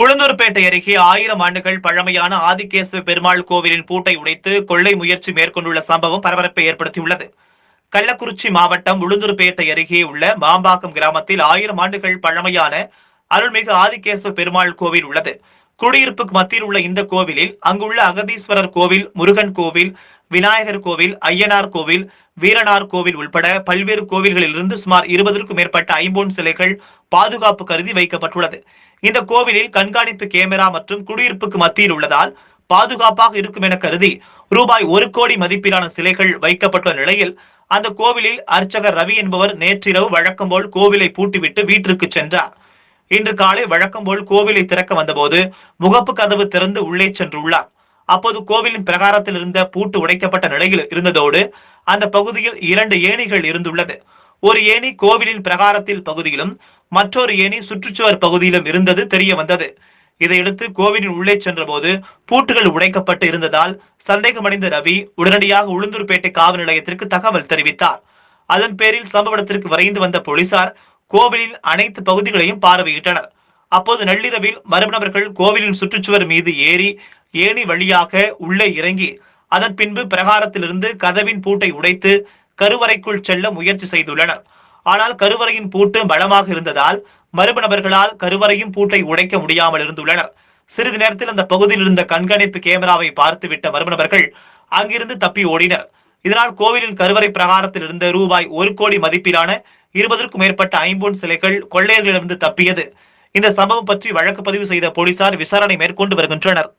உளுந்தூர்பேட்டை அருகே ஆயிரம் ஆண்டுகள் பழமையான ஆதிகேசவ பெருமாள் கோவிலின் பூட்டை உடைத்து கொள்ளை முயற்சி மேற்கொண்டுள்ள சம்பவம் பரபரப்பை ஏற்படுத்தியுள்ளது. கள்ளக்குறிச்சி மாவட்டம் உளுந்தூர்பேட்டை அருகே உள்ள மாம்பாக்கம் கிராமத்தில் ஆயிரம் ஆண்டுகள் பழமையான அருள்மிகு ஆதிகேசவ பெருமாள் கோவில் உள்ளது. குடியிருப்புக்கு மத்தியில் உள்ள இந்த கோவிலில் அங்குள்ள அகதீஸ்வரர் கோவில் முருகன் கோவில் விநாயகர் கோவில் ஐயனார் கோவில் வீரனார் கோவில் உள்பட பல்வேறு கோவில்களிலிருந்து சுமார் இருபதற்கும் மேற்பட்ட ஐம்பொன் சிலைகள் பாதுகாப்பு கருதி வைக்கப்பட்டுள்ளது. இந்த கோவிலில் கண்காணிப்பு கேமரா மற்றும் குடியிருப்புக்கு மத்தியில் உள்ளதால் பாதுகாப்பாக இருக்கும் என கருதி ரூபாய் ஒரு கோடி மதிப்பிலான சிலைகள் வைக்கப்பட்டுள்ள நிலையில் அந்த கோவிலில் அர்ச்சகர் ரவி என்பவர் நேற்றிரவு வழக்கம் போல் கோவிலை பூட்டிவிட்டு வீட்டிற்கு சென்றார். இன்று காலை வழக்கம் போல் கோவிலை திறக்க வந்தபோது முகப்பு கதவு திறந்து உள்ளே சென்றுள்ளார். அப்போது கோவிலின் பிரகாரத்தில் இருந்த பூட்டு உடைக்கப்பட்ட நிலையில் இருந்ததோடு அந்த பகுதியில் இரண்டு ஏணிகள் இருந்துள்ளது. ஒரு ஏணி கோவிலின் பிரகாரத்தில் பகுதியிலும் மற்றொரு ஏணி சுற்றுச்சுவர் பகுதியிலும் இருந்தது தெரிய வந்தது. இதையடுத்து கோவிலின் உள்ளே சென்றபோது பூட்டுகள் உடைக்கப்பட்டு இருந்ததால் சந்தேகமடைந்த ரவி உடனடியாக உளுந்தூர்பேட்டை காவல் நிலையத்திற்கு தகவல் தெரிவித்தார். அதன் பேரில் சம்பவ இடத்திற்கு விரைந்து வந்த போலீசார் கோவிலின் அனைத்து பகுதிகளையும் பார்வையிட்டனர். அப்போது நள்ளிரவில் மர்ம நபர்கள் கோவிலின் சுற்றுச்சுவர் மீது ஏறி ஏணி வழியாக உள்ளே இறங்கி அதன் பின்பு பிரகாரத்திலிருந்து கதவின் பூட்டை உடைத்து கருவறைக்குள் செல்ல முயற்சி செய்துள்ளனர். ஆனால் கருவறையின் பூட்டு பலமாக இருந்ததால் மர்ம நபர்களால் கருவறையும் பூட்டை உடைக்க முடியாமல் இருந்துள்ளனர். சிறிது நேரத்தில் அந்த பகுதியில் இருந்த கண்காணிப்பு கேமராவை பார்த்துவிட்ட மர்ம நபர்கள் அங்கிருந்து தப்பி ஓடினர். இதனால் கோவிலின் கருவறை பிரகாரத்தில் இருந்த ரூபாய் ஒரு கோடி மதிப்பிலான இருபதற்கும் மேற்பட்ட ஐம்பொன் சிலைகள் கொள்ளையர்களிடமிருந்து தப்பியது. இந்த சம்பவம் பற்றி வழக்கு பதிவு செய்த போலீசார் விசாரணை மேற்கொண்டு வருகின்றனர்.